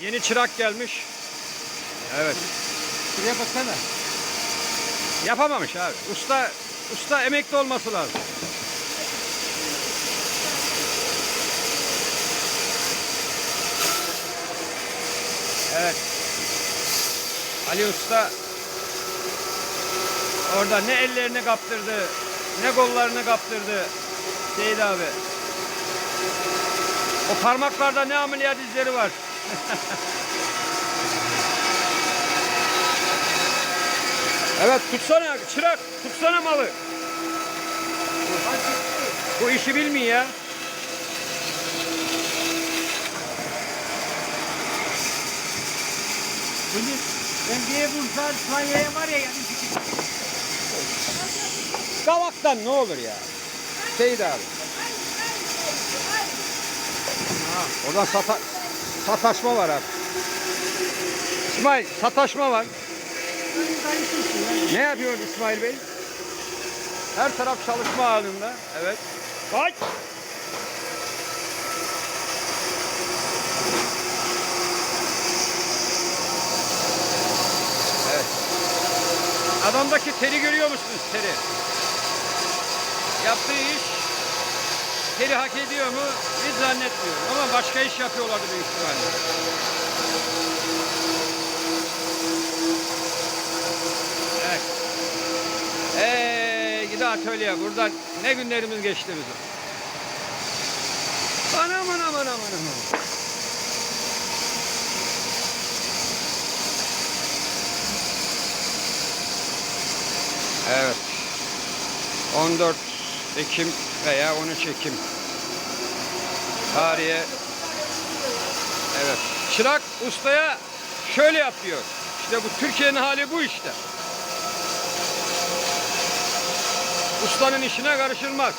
Yeni çırak gelmiş. Evet. Şuraya baksana. Yapamamış abi. Usta usta emekli olması lazım. Evet. Ali Usta orada ne ellerini kaptırdı, ne kollarını kaptırdı Seyit abi. O parmaklarda ne ameliyat izleri var. Evet tutsana çırak tutsana malı. Bu işi bilmiyor ya. Şimdi ben diye Bursa İspanya'ya var ya yani Kavaktan ne olur ya. Seyit abi. Oradan sata, sataşma var abi. İsmail sataşma var. Ne yapıyor İsmail Bey? Her taraf çalışma halinde. Evet. Kaç. Evet. Adamdaki teri görüyor musunuz teri? Yaptığı iş teri hak ediyor mu? Zannetmiyorum. Ama başka iş yapıyorlardı büyük ihtimalle. Evet. Eee gidi atölye. Buradan ne günlerimiz geçti bizim. Anam anam anam anam. Evet. 14 Ekim veya 13 Ekim tarihe. Evet. Çırak ustaya şöyle yapıyor işte bu Türkiye'nin hali bu işte. Ustanın işine karışılmaz